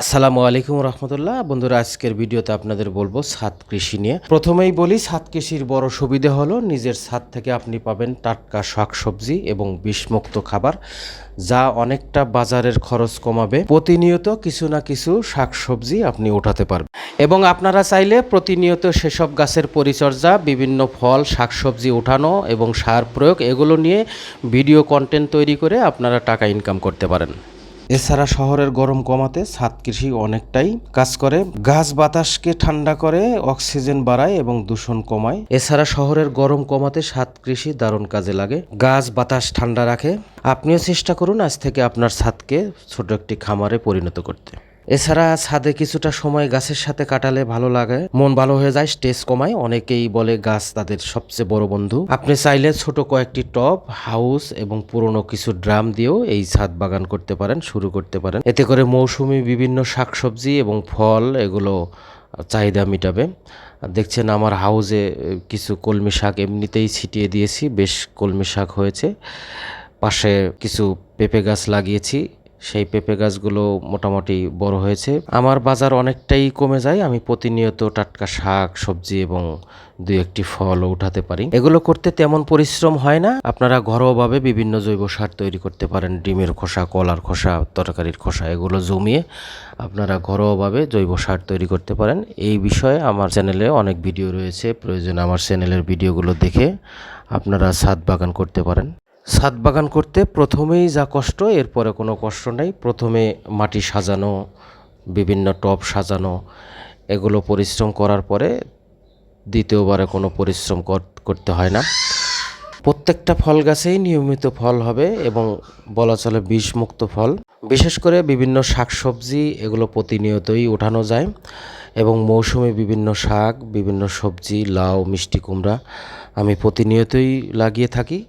আসসালামু আলাইকুম রহমতুল্লাহ। বন্ধুরা, আজকের ভিডিওতে আপনাদের বলব ছাদ কৃষি নিয়ে। প্রথমেই বলি ছাদ কৃষির বড় সুবিধে হলো নিজের ছাদ থেকে আপনি পাবেন টাটকা শাকসবজি এবং বিষমুক্ত খাবার, যা অনেকটা বাজারের খরচ কমাবে। প্রতিনিয়ত কিছু না কিছু শাকসবজি আপনি উঠাতে পারবেন। এবং আপনারা চাইলে প্রতিনিয়ত সেসব গাছের পরিচর্যা, বিভিন্ন ফল, শাকসবজি উঠানো এবং সার প্রয়োগ, এগুলো নিয়ে ভিডিও কন্টেন্ট তৈরি করে আপনারা টাকা ইনকাম করতে পারেন। এছাড়া শহরের গরম কমাতে ছাদ কৃষি অনেকটাই কাজ করে। গাছ বাতাসকে ঠান্ডা করে, অক্সিজেন বাড়ায় এবং দূষণ কমায়। এছাড়া শহরের গরম কমাতে ছাদ কৃষি দারুণ কাজে লাগে। গাছ বাতাস ঠান্ডা রাখে। আপনিও চেষ্টা করুন আজ থেকে আপনার ছাদকে ছোট একটি খামারে পরিণত করতে। এছাড়া ছাদে কিছুটা সময় গাছের সাথে কাটালে ভালো লাগে। মন ভালো হয়ে যায় স্ট্রেস কমায়। অনেকেই বলে গাছ তাদের সবচেয়ে বড় বন্ধু। আপনি চাইলে ছোট কয়েকটি টপ হাউস এবং পুরনো কিছু ড্রাম দিয়েও এই ছাদ বাগান করতে পারেন, শুরু করতে পারেন। এতে করে মৌসুমি বিভিন্ন শাকসবজি এবং ফল এগুলো চাহিদা মিটাবে। দেখছেন আমার হাউজে কিছু কলমি শাক এমনিতেই ছিটিয়ে দিয়েছি, বেশ কলমি শাক হয়েছে। পাশে কিছু পেঁপে গাছ লাগিয়েছি। সেই পেঁপে গাছগুলো মোটামুটি বড় হয়েছে। আমার বাজার অনেকটাই কমে যায়, আমি প্রতিনিয়ত টাটকা শাক, সবজি এবং দুই একটি ফলও উঠাতে পারি। এগুলো করতে তেমন পরিশ্রম হয় না। আপনারা ঘরোয়াভাবে বিভিন্ন জৈব সার তৈরি করতে পারেন। ডিমের খোসা, কলার খোসা, তরকারির খোসা, এগুলো জমিয়ে আপনারা ঘরোয়াভাবে জৈব সার তৈরি করতে পারেন। এই বিষয়ে আমার চ্যানেলে অনেক ভিডিও রয়েছে। প্রয়োজন আমার চ্যানেলের ভিডিওগুলো দেখে আপনারা ছাদ বাগান করতে পারেন। ছাদ বাগান করতে প্রথমেই যা কষ্ট, এরপরে কোনো কষ্ট নেই। প্রথমে মাটি সাজানো, বিভিন্ন টব সাজানো, এগুলো পরিশ্রম করার পরে দ্বিতীয়বারে কোনো পরিশ্রম কর- করতে হয় না। প্রত্যেকটা ফল গাছেই নিয়মিত ফল হবে এবং বলা চলে বিষমুক্ত ফল। বিশেষ করে বিভিন্ন শাকসবজি, এগুলো প্রতিনিয়তই ওঠানো যায় এবং মৌসুমে বিভিন্ন শাক, বিভিন্ন সবজি, লাউ, মিষ্টি কুমড়া আমি প্রতিনিয়তই লাগিয়ে থাকি।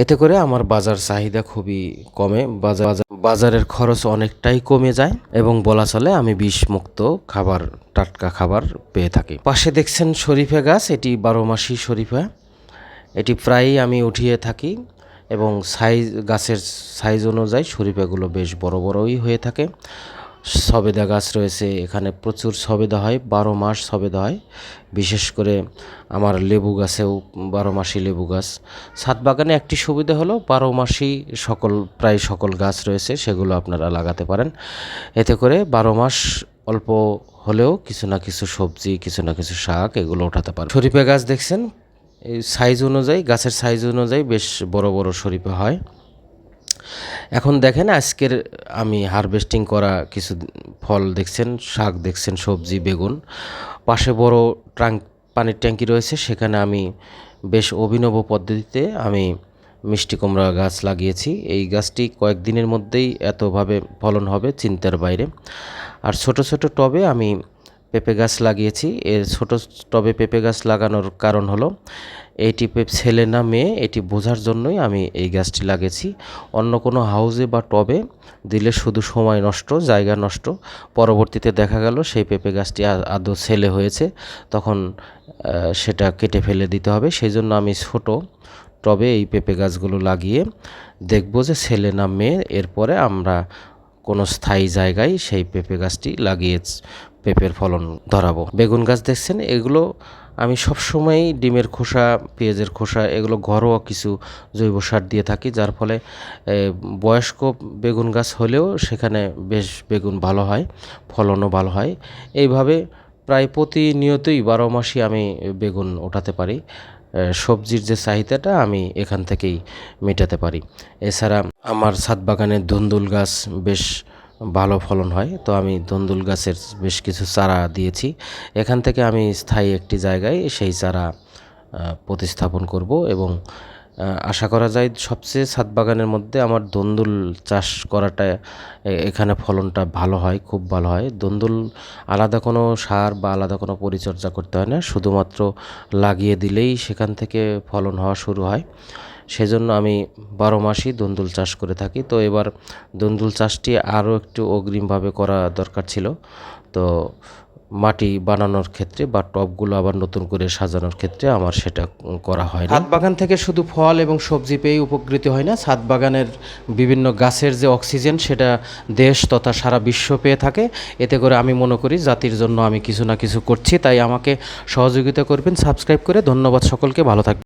এতে করে আমার বাজার চাহিদা খুবই কমে। বাজার বাজার- বাজারের খরচ অনেকটাই কমে যায় এবং বলা চলে আমি বিষমুক্ত খাবার, টাটকা খাবার পেয়ে থাকি। পাশে দেখছেন শরীফা গাছ, এটি বারো মাসি শরীফা। এটি প্রায়ই আমি উঠিয়ে থাকি এবং সাইজ, গাছের সাইজ অনুযায়ী শরীফাগুলো বেশ বড় বড়ই হয়ে থাকে। সবেদা গাছ রয়েছে, এখানে প্রচুর সবেদা হয়, বারো মাস সবেদা হয়। বিশেষ করে আমার লেবু গাছেও বারো মাসি লেবু গাছ। ছাদ বাগানে একটি সুবিধা হলো, বারো মাসি সকল, প্রায় সকল গাছ রয়েছে, সেগুলো আপনারা লাগাতে পারেন। এতে করে বারো মাস অল্প হলেও কিছু না কিছু সবজি, কিছু না কিছু শাক এগুলো ওঠাতে পারেন শরীফা গাছ দেখছেন? এই সাইজ অনুযায়ী, গাছের সাইজ অনুযায়ী বেশ বড় বড় শরীফা হয়। এখন দেখেন আজকের আমি হারভেস্টিং করা কিছু ফল দেখছেন, শাক দেখছেন, সবজি, বেগুন। পাশে বড় ট্রাঙ্ক পানির ট্যাঙ্কি রয়েছে, সেখানে আমি বেশ অভিনব পদ্ধতিতে আমি মিষ্টি কুমড়া গাছ লাগিয়েছি। এই গাছটি কয়েকদিনের মধ্যেই এতভাবে ফলন হবে চিন্তার বাইরে। আর ছোট ছোট টবে আমি পেঁপে গাছ লাগিয়েছি। এর ছোট টবে পেঁপে গাছ লাগানোর কারণ হলো এইটি পে- ছেলে না মেয়ে, এটি বোঝার জন্যই আমি এই গাছটি লাগিয়েছি। অন্য কোনো হাউজে বা টবে দিলে শুধু সময় নষ্ট, জায়গা নষ্ট। পরবর্তীতে দেখা গেল, সেই পেঁপে গাছটি আদৌ ছেলে হয়েছে। তখন সেটা কেটে ফেলে দিতে হবে। সেই জন্য আমি ছোট টবে এই পেঁপে গাছগুলো লাগিয়ে দেখব যে ছেলে না মেয়ে। এরপরে আমরা কোনো স্থায়ী জায়গায় সেই পেঁপে গাছটি লাগিয়ে পেঁপের ফলন ধরাবো। বেগুন গাছ দেখছেন? এগুলো আমি সবসময়ই ডিমের খোসা, পেঁয়াজের খোসা, এগুলো ঘরোয়া কিছু জৈব সার দিয়ে থাকি, যার ফলে বয়স্ক বেগুন গাছ হলেও সেখানে বেশ বেগুন ভালো হয়, ফলনও ভালো হয়। এইভাবে প্রায় প্রতিনিয়তই বারো মাসই আমি বেগুন ওঠাতে পারি। সবজির যে চাহিদাটা আমি এখান থেকেই মেটাতে পারি। এছাড়া আমার ছাদ বাগানে ধুন্দুল গাছ বেশ ভালো ফলন হয়, তো আমি ধুন্দুল গাছের বেশ কিছু চারা দিয়েছি। এখান থেকে আমি স্থায়ী একটি জায়গায় সেই চারা প্রতিস্থাপন করব এবং আশা করা যায় সবচেয়ে ছাদ বাগানের মধ্যে আমার দন্দুল চাষ করাটা এখানে ফলনটা ভালো হয়, খুব ভালো হয়। দন্দুল আলাদা কোনো সার বা আলাদা কোনো পরিচর্যা করতে হয় না, শুধুমাত্র লাগিয়ে দিলেই সেখান থেকে ফলন হওয়া শুরু হয়। সেজন্য আমি বারো মাসই দন্দুল চাষ করে থাকি। তো এবার দন্দুল চাষটি আরও একটু অগ্রিমভাবে করা দরকার ছিল। তো মাটি বানানোর ক্ষেত্রে বা টবগুলো আবার নতুন করে সাজানোর ক্ষেত্রে আমার সেটা করা হয় ছাদ বাগান থেকে শুধু ফল এবং সবজি পেয়ে উপকৃত হয় না। ছাদ বাগানের বিভিন্ন গাছের যে অক্সিজেন, সেটা দেশ তথা সারা বিশ্ব পেয়ে থাকে। এতে করে আমি মনে করি জাতির জন্য আমি কিছু না কিছু করছি। তাই আমাকে সহযোগিতা করবেন, সাবস্ক্রাইব করে। ধন্যবাদ সকলকে, ভালো থাকবেন।